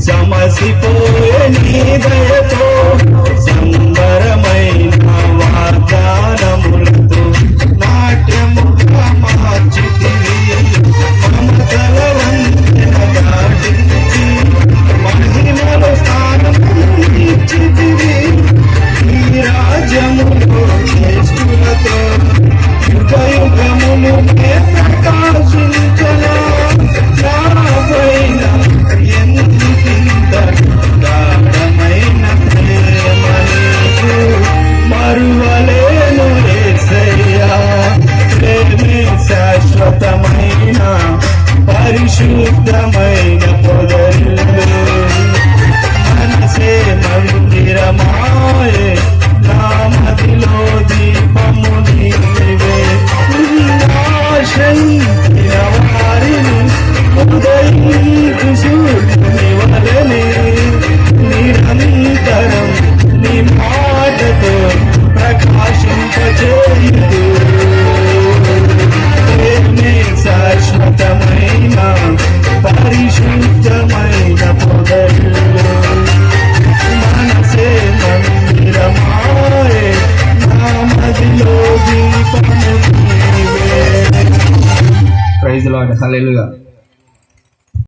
సమసిపోయే నీ దయతో 哈利路亚